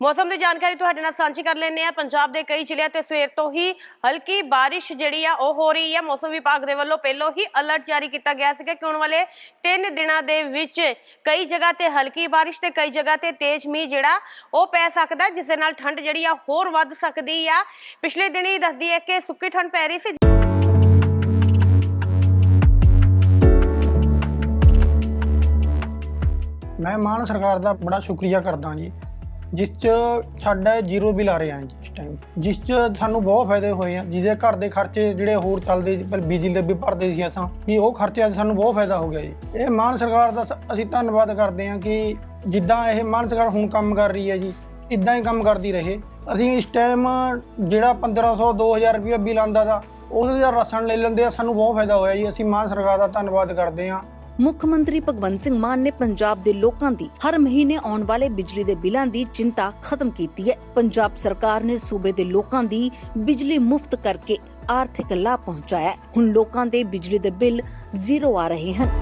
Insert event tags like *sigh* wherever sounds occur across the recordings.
ਮੌਸਮ ਦੀ ਜਾਣਕਾਰੀ ਤੁਹਾਡੇ ਨਾਲ ਸਾਂਝੀ ਕਰ ਲੈਂਦੇ ਆ ਪੰਜਾਬ ਦੇ ਕਈ ਜ਼ਿਲ੍ਹਿਆਂ ਤੇ ਸਵੇਰ ਤੋਂ ਹੀ ਹਲਕੀ ਬਾਰਿਸ਼ ਜਿਹੜੀ ਆ, ਉਹ ਹੋ ਰਹੀ ਹੈ ਮੌਸਮ ਵਿਭਾਗ ਦੇ ਵੱਲੋਂ ਪਹਿਲਾਂ ਹੀ ਅਲਰਟ ਜਾਰੀ ਕੀਤਾ ਗਿਆ ਸੀਗਾ ਕਿ ਆਉਣ ਵਾਲੇ 3 ਦਿਨਾਂ ਦੇ ਵਿੱਚ ਕਈ ਜਗ੍ਹਾ ਤੇ ਹਲਕੀ ਬਾਰਿਸ਼ ਤੇ ਕਈ ਜਗ੍ਹਾ ਤੇ ਤੇਜ਼ ਮੀਂਹ ਜਿਹੜਾ, ਉਹ ਪੈ ਸਕਦਾ ਜਿਸ ਦੇ ਨਾਲ ਠੰਡ ਜਿਹੜੀ ਆ, ਹੋਰ ਵੱਧ ਸਕਦੀ ਆ। ਪਿਛਲੇ ਦਿਨੀ ਦੱਸਦੀ ਹੈ ਕਿ ਸੁੱਕੀ ਠੰਡ ਪੈ ਰਹੀ ਸੀ। ਮੈਂ ਮਾਨ ਸਰਕਾਰ ਦਾ ਬੜਾ ਸ਼ੁਕਰੀਆ ਕਰਦਾ ਜੀ। ਜਿਸ ਚ ਸਾਡਾ ਜ਼ੀਰੋ ਬਿੱਲ ਆ ਰਿਹਾ ਹੈ ਜੀ ਇਸ ਟਾਈਮ ਜਿਸ ਚ ਸਾਨੂੰ ਬਹੁਤ ਫਾਇਦੇ ਹੋਏ ਆ। ਜਿਹਦੇ ਘਰ ਦੇ ਖਰਚੇ ਜਿਹੜੇ ਹੋਰ ਚੱਲਦੇ ਸੀ, ਪਰ ਬਿਜਲੀ ਦੇ ਵੀ ਭਰਦੇ ਸੀ ਅਸਾਂ ਵੀ ਉਹ ਖਰਚੇ ਅੱਜ ਸਾਨੂੰ ਬਹੁਤ ਫਾਇਦਾ ਹੋ ਗਿਆ ਜੀ। ਇਹ ਮਾਨ ਸਰਕਾਰ ਦਾ ਸ- ਅਸੀਂ ਧੰਨਵਾਦ ਕਰਦੇ ਹਾਂ ਕਿ ਜਿੱਦਾਂ ਇਹ ਮਾਨ ਸਰਕਾਰ ਹੁਣ ਕੰਮ ਕਰ ਰਹੀ ਹੈ ਜੀ ਇਦਾਂ ਹੀ ਕੰਮ ਕਰਦੀ ਰਹੇ। ਅਸੀਂ ਇਸ ਟਾਈਮ ਜਿਹੜਾ 1500 2000 ਰੁਪਏ ਬਿੱਲ ਆਂਦਾ ਦਾ ਉਸ ਦਾ ਰਸਣ ਲੈ ਲੈਂਦੇ ਆ ਸਾਨੂੰ ਬਹੁਤ ਫਾਇਦਾ ਹੋਇਆ ਜੀ। ਅਸੀਂ ਮਾਨ ਸਰਕਾਰ ਦਾ ਧੰਨਵਾਦ ਕਰਦੇ ਹਾਂ। ਮੁੱਖ ਮੰਤਰੀ ਭਗਵੰਤ ਸਿੰਘ ਮਾਨ ਨੇ ਪੰਜਾਬ ਦੇ ਲੋਕਾਂ ਦੀ ਹਰ ਮਹੀਨੇ ਆਉਣ ਵਾਲੇ ਬਿਜਲੀ ਦੇ ਬਿੱਲਾਂ ਦੀ ਚਿੰਤਾ ਖਤਮ ਕੀਤੀ ਹੈ। ਪੰਜਾਬ ਸਰਕਾਰ ਨੇ ਸੂਬੇ ਦੇ ਲੋਕਾਂ ਦੀ ਬਿਜਲੀ ਮੁਫਤ ਕਰਕੇ ਆਰਥਿਕ ਲਾਭ ਪਹੁੰਚਾਇਆ ਹੁਣ ਲੋਕਾਂ ਦੇ ਬਿਜਲੀ ਦੇ ਬਿੱਲ ਜ਼ੀਰੋ ਆ ਰਹੇ ਹਨ।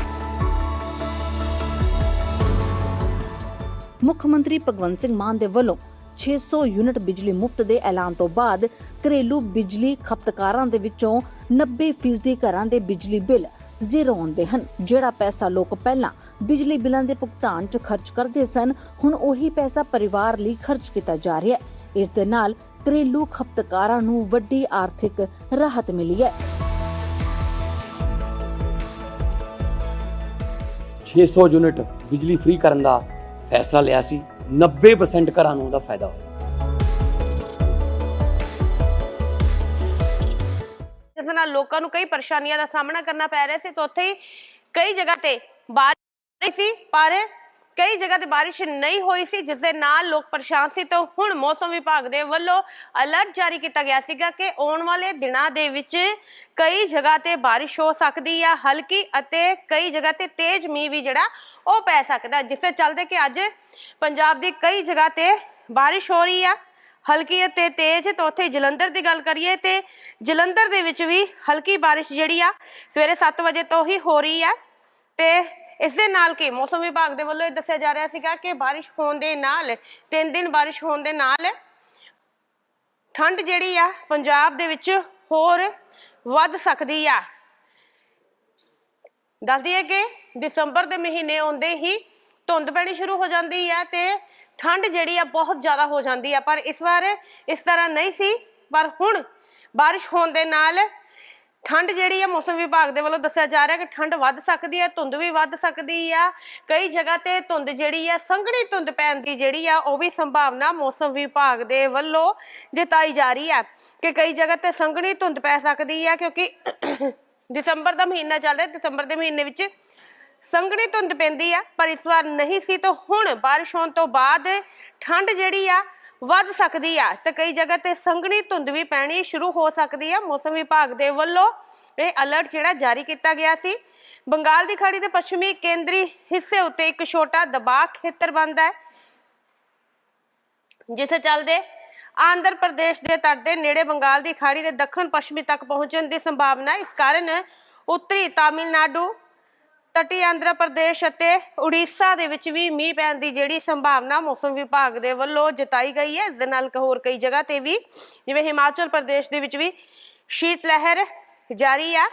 ਮੁੱਖ ਮੰਤਰੀ ਭਗਵੰਤ ਸਿੰਘ ਮਾਨ ਦੇ ਵੱਲੋਂ 600 ਯੂਨਿਟ ਬਿਜਲੀ ਮੁਫਤ ਦੇ ਐਲਾਨ ਤੋਂ ਬਾਅਦ ਘਰੇਲੂ ਬਿਜਲੀ ਖਪਤਕਾਰਾਂ ਦੇ ਵਿੱਚੋਂ 90% ਘਰਾਂ ਦੇ ਬਿਜਲੀ ਬਿੱਲ ਜ਼ੀਰੋ ਆਉਂਦੇ ਹਨ। ਜਿਹੜਾ ਪੈਸਾ ਲੋਕ ਪਹਿਲਾਂ ਬਿਜਲੀ ਬਿੱਲਾਂ ਦੇ ਭੁਗਤਾਨ 'ਚ ਖਰਚ ਕਰਦੇ ਸਨ, ਹੁਣ ਉਹੀ ਪੈਸਾ ਪਰਿਵਾਰ ਲਈ ਖਰਚ ਕੀਤਾ ਜਾ ਰਿਹਾ ਹੈ। ਇਸ ਦੇ ਨਾਲ ਘਰੇਲੂ ਖਪਤਕਾਰਾਂ ਨੂੰ ਵੱਡੀ ਆਰਥਿਕ ਰਾਹਤ ਮਿਲੀ ਹੈ। 600 ਯੂਨਿਟ ਬਿਜਲੀ ਫ੍ਰੀ ਕਰਨ ਦਾ ਫੈਸਲਾ ਲਿਆ ਸੀ। 90% ਘਰਾਂ ਨੂੰ ਉਹਦਾ ਫਾਇਦਾ ਹੋਇਆ। ਜਿਸ ਨਾਲ ਲੋਕਾਂ ਨੂੰ ਕਈ ਪਰੇਸ਼ਾਨੀਆਂ ਦਾ ਸਾਹਮਣਾ ਕਰਨਾ ਪੈ ਰਿਹਾ ਸੀ ਤਾਂ ਉੱਥੇ ਹੀ ਕਈ ਜਗ੍ਹਾ ਤੇ ਬਾਰਿਸ਼ ਸੀ, ਪਰ ਕਈ ਜਗ੍ਹਾ ਤੇ ਬਾਰਿਸ਼ ਨਹੀਂ ਹੋਈ ਸੀ, ਜਿਸ ਦੇ ਨਾਲ ਲੋਕ ਪਰੇਸ਼ਾਨ ਸੀ। ਤਾਂ ਹੁਣ ਮੌਸਮ ਵਿਭਾਗ ਦੇ ਵੱਲੋਂ ਅਲਰਟ ਜਾਰੀ ਕੀਤਾ ਗਿਆ ਸੀਗਾ ਕਿ ਆਉਣ ਵਾਲੇ ਦਿਨਾਂ ਦੇ ਵਿੱਚ ਕਈ ਜਗ੍ਹਾ ਤੇ ਬਾਰਿਸ਼ ਹੋ ਸਕਦੀ ਆ, ਹਲਕੀ ਅਤੇ ਕਈ ਜਗ੍ਹਾ ਤੇ ਤੇਜ਼ ਮੀਂਹ ਵੀ ਜਿਹੜਾ ਉਹ ਪੈ ਸਕਦਾ, ਜਿਸ ਦੇ ਚੱਲਦੇ ਕਿ ਅੱਜ ਪੰਜਾਬ ਦੀ ਕਈ ਜਗ੍ਹਾ ਤੇ ਬਾਰਿਸ਼ ਹੋ ਰਹੀ ਆ। ਹਲਕੀ ਅਤੇ ਤੇਜ਼, ਤੇ ਉੱਥੇ ਜਲੰਧਰ ਦੀ ਗੱਲ ਕਰੀਏ ਤੇ ਜਲੰਧਰ ਦੇ ਵਿੱਚ ਵੀ ਹਲਕੀ ਬਾਰਿਸ਼ ਜਿਹੜੀ ਆ, ਸਵੇਰੇ 7 ਵਜੇ ਤੋਂ ਹੀ ਹੋ ਰਹੀ ਆ। ਤੇ ਇਸ ਦੇ ਨਾਲ ਕੀ ਮੌਸਮ ਵਿਭਾਗ ਦੇ ਵੱਲੋਂ ਇਹ ਦੱਸਿਆ ਜਾ ਰਿਹਾ ਸੀਗਾ ਕਿ ਬਾਰਿਸ਼ ਹੋਣ ਦੇ ਨਾਲ, ਤਿੰਨ ਦਿਨ ਬਾਰਿਸ਼ ਹੋਣ ਦੇ ਨਾਲ ਠੰਡ ਜਿਹੜੀ ਆ, ਪੰਜਾਬ ਦੇ ਵਿੱਚ ਹੋਰ ਵੱਧ ਸਕਦੀ ਆ। ਦੱਸ ਦਈਏ ਕਿ ਦਸੰਬਰ ਦੇ ਮਹੀਨੇ ਆਉਂਦੇ ਹੀ ਧੁੰਦ ਪੈਣੀ ਸ਼ੁਰੂ ਹੋ ਜਾਂਦੀ ਹੈ ਤੇ ਠੰਡ ਜਿਹੜੀ ਆ ਬਹੁਤ ਜ਼ਿਆਦਾ ਹੋ ਜਾਂਦੀ ਆ, ਪਰ ਇਸ ਵਾਰ ਇਸ ਤਰ੍ਹਾਂ ਨਹੀਂ ਸੀ, ਪਰ ਹੁਣ ਬਾਰਿਸ਼ ਹੋਣ ਦੇ ਨਾਲ ਠੰਡ ਜਿਹੜੀ ਆ ਮੌਸਮ ਵਿਭਾਗ ਦੇ ਵੱਲੋਂ ਦੱਸਿਆ ਜਾ ਰਿਹਾ ਕਿ ਠੰਡ ਵੱਧ ਸਕਦੀ ਹੈ ਧੁੰਦ ਵੀ ਵੱਧ ਸਕਦੀ ਆ। ਕਈ ਜਗ੍ਹਾ ਤੇ ਧੁੰਦ ਜਿਹੜੀ ਆ, ਸੰਘਣੀ ਧੁੰਦ ਪੈਣ ਦੀ ਜਿਹੜੀ ਆ, ਉਹ ਵੀ ਸੰਭਾਵਨਾ ਮੌਸਮ ਵਿਭਾਗ ਦੇ ਵੱਲੋਂ ਜਤਾਈ ਜਾ ਰਹੀ ਹੈ ਕਿ ਕਈ ਜਗ੍ਹਾ ਤੇ ਸੰਘਣੀ ਧੁੰਦ ਪੈ ਸਕਦੀ ਆ, ਕਿਉਂਕਿ *coughs* ਦਸੰਬਰ ਦਾ ਮਹੀਨਾ ਚੱਲ ਰਿਹਾ, ਦਸੰਬਰ ਦੇ ਮਹੀਨੇ ਵਿੱਚ ਸੰਘਣੀ ਧੁੰਦ ਪੈਂਦੀ ਆ, ਪਰ ਇਸ ਵਾਰ ਨਹੀਂ ਸੀ ਤਾਂ ਹੁਣ ਬਾਰਿਸ਼ ਹੋਣ ਤੋਂ ਬਾਅਦ ਠੰਡ ਜਿਹੜੀ ਆ ਵੱਧ ਸਕਦੀ ਆ ਤੇ ਕਈ ਜਗ੍ਹਾ ਤੇ ਸੰਘਣੀ ਧੁੰਦ ਵੀ ਪੈਣੀ ਸ਼ੁਰੂ ਹੋ ਸਕਦੀ ਆ। ਮੌਸਮ ਵਿਭਾਗ ਦੇ ਵੱਲੋਂ ਇਹ ਅਲਰਟ ਜਿਹੜਾ ਜਾਰੀ ਕੀਤਾ ਗਿਆ ਸੀ। ਬੰਗਾਲ ਦੀ ਖਾੜੀ ਦੇ ਪੱਛਮੀ ਕੇਂਦਰੀ ਹਿੱਸੇ ਉੱਤੇ ਇੱਕ ਛੋਟਾ ਦਬਾਅ ਖੇਤਰ ਬਣਦਾ ਹੈ, ਜਿੱਥੇ ਚੱਲਦੇ ਆਂਧਰ ਪ੍ਰਦੇਸ਼ ਦੇ ਤੱਟ ਦੇ ਨੇੜੇ ਬੰਗਾਲ ਦੀ ਖਾੜੀ ਦੇ ਦੱਖਣ ਪੱਛਮੀ ਤੱਕ ਪਹੁੰਚਣ ਦੀ ਸੰਭਾਵਨਾ ਇਸ ਕਾਰਨ ਉੱਤਰੀ ਤਾਮਿਲਨਾਡੂ ਤਟੀ ਆਂਧਰਾ ਪ੍ਰਦੇਸ਼ ਅਤੇ ਉੜੀਸਾ ਦੇ ਵਿੱਚ ਵੀ ਮੀਂਹ ਪੈਣ ਦੀ ਜਿਹੜੀ ਸੰਭਾਵਨਾ ਮੌਸਮ ਵਿਭਾਗ ਦੇ ਵੱਲੋਂ ਜਤਾਈ ਗਈ ਹੈ। ਇਸ ਦੇ ਨਾਲ ਹੋਰ ਕਈ ਜਗ੍ਹਾ ਤੇ ਵੀ, ਜਿਵੇਂ ਹਿਮਾਚਲ ਪ੍ਰਦੇਸ਼ ਦੇ ਵਿੱਚ ਵੀ ਸ਼ੀਤ ਲਹਿਰ ਜਾਰੀ ਆ।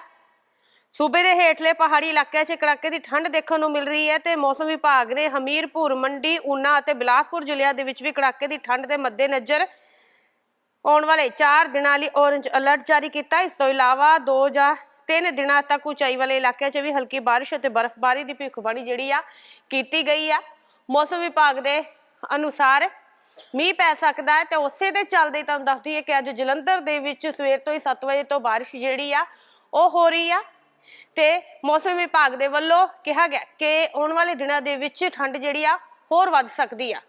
ਸੂਬੇ ਦੇ ਹੇਠਲੇ ਪਹਾੜੀ ਇਲਾਕਿਆਂ 'ਚ ਕੜਾਕੇ ਦੀ ਠੰਡ ਦੇਖਣ ਨੂੰ ਮਿਲ ਰਹੀ ਹੈ ਤੇ ਮੌਸਮ ਵਿਭਾਗ ਨੇ ਹਮੀਰਪੁਰ, ਮੰਡੀ, ਊਨਾ ਅਤੇ ਬਿਲਾਸਪੁਰ ਜ਼ਿਲ੍ਹਿਆਂ ਦੇ ਵਿੱਚ ਵੀ ਕੜਾਕੇ ਦੀ ਠੰਡ ਦੇ ਮੱਦੇਨਜ਼ਰ ਆਉਣ ਵਾਲੇ 4 ਦਿਨਾਂ ਲਈ ਔਰੇਂਜ ਅਲਰਟ ਜਾਰੀ ਕੀਤਾ। ਇਸ ਤੋਂ ਇਲਾਵਾ 2 ਜਾਂ ਤਿੰਨ ਦਿਨਾਂ ਤੱਕ ਉਚਾਈ ਵਾਲੇ ਇਲਾਕਿਆਂ 'ਚ ਵੀ ਹਲਕੀ ਬਾਰਿਸ਼ ਅਤੇ ਬਰਫ਼ਬਾਰੀ ਦੀ ਭਵਿੱਖਬਾਣੀ ਜਿਹੜੀ ਆ ਕੀਤੀ ਗਈ ਆ। ਮੌਸਮ ਵਿਭਾਗ ਦੇ ਅਨੁਸਾਰ ਮੀਂਹ ਪੈ ਸਕਦਾ ਹੈ ਤੇ ਉਸੇ ਦੇ ਚੱਲਦੇ ਤੁਹਾਨੂੰ ਦੱਸ ਦਈਏ ਕਿ ਅੱਜ ਜਲੰਧਰ ਦੇ ਵਿੱਚ ਸਵੇਰ ਤੋਂ ਹੀ 7 ਵਜੇ ਤੋਂ ਬਾਰਿਸ਼ ਜਿਹੜੀ ਆ ਉਹ ਹੋ ਰਹੀ ਆ। ਤੇ ਮੌਸਮ ਵਿਭਾਗ ਦੇ ਵੱਲੋਂ ਕਿਹਾ ਗਿਆ ਕਿ ਆਉਣ ਵਾਲੇ ਦਿਨਾਂ ਦੇ ਵਿੱਚ ਠੰਡ ਜਿਹੜੀ ਆ ਹੋਰ ਵੱਧ ਸਕਦੀ ਆ।